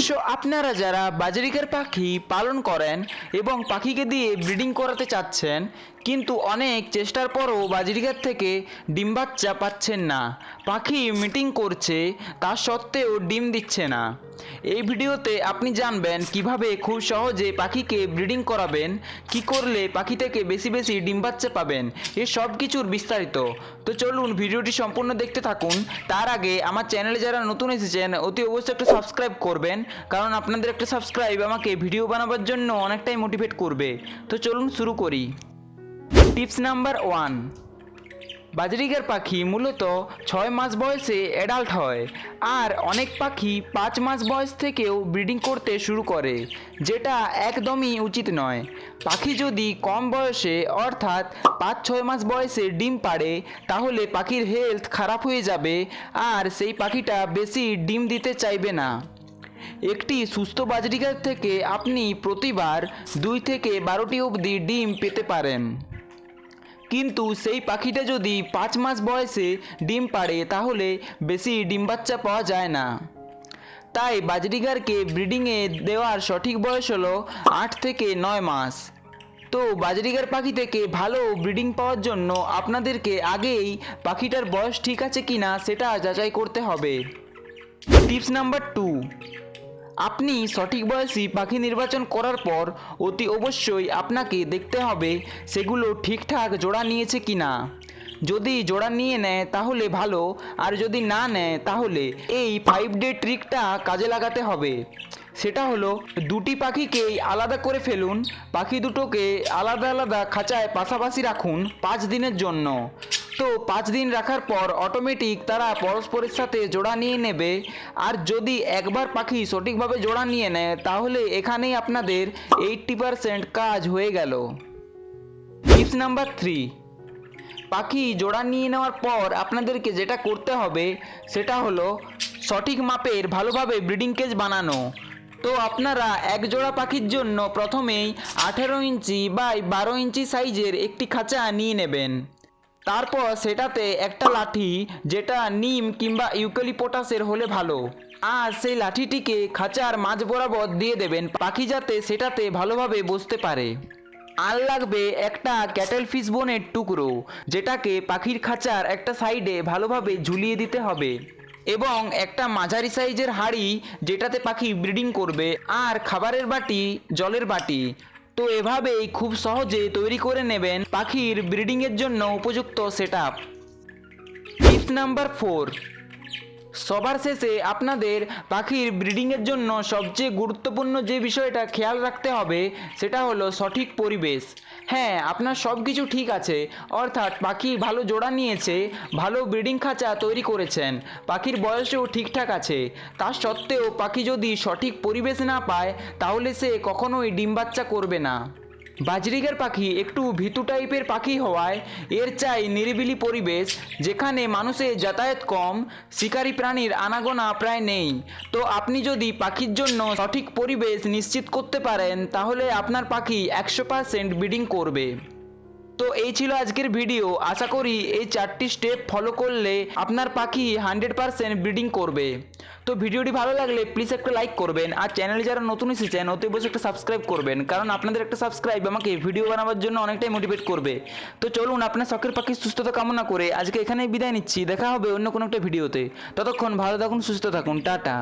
অবশ্য আপনারা যারা বাজরিকার পাখি পালন করেন এবং পাখিকে দিয়ে ব্রিডিং করাতে চাচ্ছেন কিন্তু অনেক চেষ্টার পরও বাজরিকার থেকে ডিম বাচ্চা পাচ্ছেন না। পাখি মিটিং করছে, তা সত্ত্বেও ডিম দিচ্ছে না। এই ভিডিওতে আপনি জানবেন কীভাবে খুব সহজে পাখিকে ব্রিডিং করাবেন, কি করলে পাখি থেকে বেশি বেশি ডিম বাচ্চা পাবেন, এ সব কিছুর বিস্তারিত। তো চলুন ভিডিওটি সম্পূর্ণ দেখতে থাকুন। তার আগে আমার চ্যানেলে যারা নতুন এসেছেন, অতি অবশ্যই একটা সাবস্ক্রাইব করবেন, কারণ আপনাদের একটা সাবস্ক্রাইব আমাকে ভিডিও বানাবার জন্য অনেকটাই মোটিভেট করবে। তো চলুন শুরু করি। Tips number one. বাজরিগার পাখি মূলত ছয় মাস বয়সে অ্যাডাল্ট হয় আর অনেক পাখি পাঁচ মাস বয়স থেকেও ব্রিডিং করতে শুরু করে, যেটা একদমই উচিত নয়। পাখি যদি কম বয়সে, অর্থাৎ পাঁচ ছয় মাস বয়সে ডিম পাড়ে, তাহলে পাখির হেলথ খারাপ হয়ে যাবে আর সেই পাখিটা বেশি ডিম দিতে চাইবে না। একটি সুস্থ বাজরিগার থেকে আপনি প্রতিবার দুই থেকে বারোটি অবধি ডিম পেতে পারেন। কিন্তু সেই পাখিটা যদি পাঁচ মাস বয়সে ডিম পাড়ে, তাহলে বেশি ডিম বাচ্চা পাওয়া যায় না। তাই বাজরিগারকে ব্রিডিংয়ে দেওয়ার সঠিক বয়স হলো আট থেকে নয় মাস। তো বাজরিগার পাখি থেকে ভালো ব্রিডিং পাওয়ার জন্য আপনাদেরকে আগেই পাখিটার বয়স ঠিক আছে কি না সেটা যাচাই করতে হবে। টিপস নাম্বার টু আপনি সঠিক বয়সী পাখি নির্বাচন করার পর অতি অবশ্যই আপনাকে দেখতে হবে সেগুলো ঠিকঠাক জোড়া নিয়েছে কি না যদি জোড়া নিয়ে নেয় তাহলে ভালো, আর যদি না নেয় তাহলে এই ফাইভ ডে ট্রিকটা কাজে লাগাতে হবে। সেটা হলো, দুটি পাখিকেই আলাদা করে ফেলুন, পাখি দুটোকে আলাদা আলাদা খাঁচায় পাশাপাশি রাখুন পাঁচ দিনের জন্য। তো পাঁচ দিন রাখার পর অটোমেটিক তারা পরস্পরের সাথে জোড়া নিয়ে নেবে। আর যদি একবার পাখি সঠিকভাবে জোড়া নিয়ে নেয়, তাহলে এখানেই আপনাদের এইট্টি পারসেন্ট কাজ হয়ে গেল। টিপস নাম্বার থ্রি পাখি জোড়া নিয়ে নেওয়ার পর আপনাদেরকে যেটা করতে হবে, সেটা হলো সঠিক মাপের ভালোভাবে ব্রিডিং কেজ বানানো। তো আপনারা এক জোড়া পাখির জন্য প্রথমেই আঠেরো ইঞ্চি বাই বারো ইঞ্চি সাইজের একটি খাঁচা নিয়ে নেবেন। তারপর সেটাতে একটা লাঠি, যেটা নিম কিংবা ইউক্যালিপটাসের হলে ভালো। আর সেই লাঠিটিকে খাঁচার মাঝ বরাবর দিয়ে দেবেন পাখি যাতে সেটাতে ভালোভাবে বসতে পারে। আর লাগবে একটা ক্যাটেল ফিশ বোনের টুকরো, যেটাকে পাখির খাঁচার একটা সাইডে ভালোভাবে ঝুলিয়ে দিতে হবে। এবং একটা মাঝারি সাইজের হাঁড়ি, যেটাতে পাখি ব্রিডিং করবে, আর খাবারের বাটি, জলের বাটি। তো এভাবেই খুব সহজে তৈরি করে নেবেন পাখির ব্রিডিংয়ের জন্য উপযুক্ত সেট আপ নাম্বার ফোর সবার শেষে আপনাদের পাখির ব্রিডিংয়ের জন্য সবচেয়ে গুরুত্বপূর্ণ যে বিষয়টা খেয়াল রাখতে হবে, সেটা হলো সঠিক পরিবেশ। হ্যাঁ আপনার সব কিছু ঠিক আছে। অর্থাৎ পাখি ভালো জোড়া নিয়েছে, ভালো ব্রিডিং খাঁচা তৈরি করেছেন, পাখির বয়সেও ঠিকঠাক আছে। তা সত্ত্বেও পাখি যদি সঠিক পরিবেশ না পায়, তাহলে সে কখনোই ডিম বাচ্চা করবে না। বাজরিগার পাখি একটু ভিতু টাইপের পাখি হওয়ায় এর চাই নিরিবিলি পরিবেশ, যেখানে মানুষের যাতায়াত কম, শিকারী প্রাণীর আনাগোনা প্রায় নেই। তো আপনি যদি পাখির জন্য সঠিক পরিবেশ নিশ্চিত করতে পারেন, তাহলে আপনার পাখি একশো পারসেন্ট ব্রিডিং করবে। তো এই ছিল আজকের ভিডিও। আশা করি এই চারটি স্টেপ ফলো করলে আপনার পাখি হান্ড্রেড পারসেন্ট ব্রিডিং করবে। তো ভিডিওটি ভালো লাগলে প্লিজ একটা লাইক করবেন আর চ্যানেলে যারা নতুন এসেছেন অতি বসে একটা সাবস্ক্রাইব করবেন। কারণ আপনাদের একটা সাবস্ক্রাইব আমাকে ভিডিও বানাবার জন্য অনেকটাই মোটিভেট করবে। তো চলুন আপনার শখের পাখির সুস্থতা কামনা করে আজকে এখানেই বিদায় নিচ্ছি। দেখা হবে অন্য কোনো একটা ভিডিওতে ততক্ষণ ভালো থাকুন, সুস্থ থাকুন। টাটা।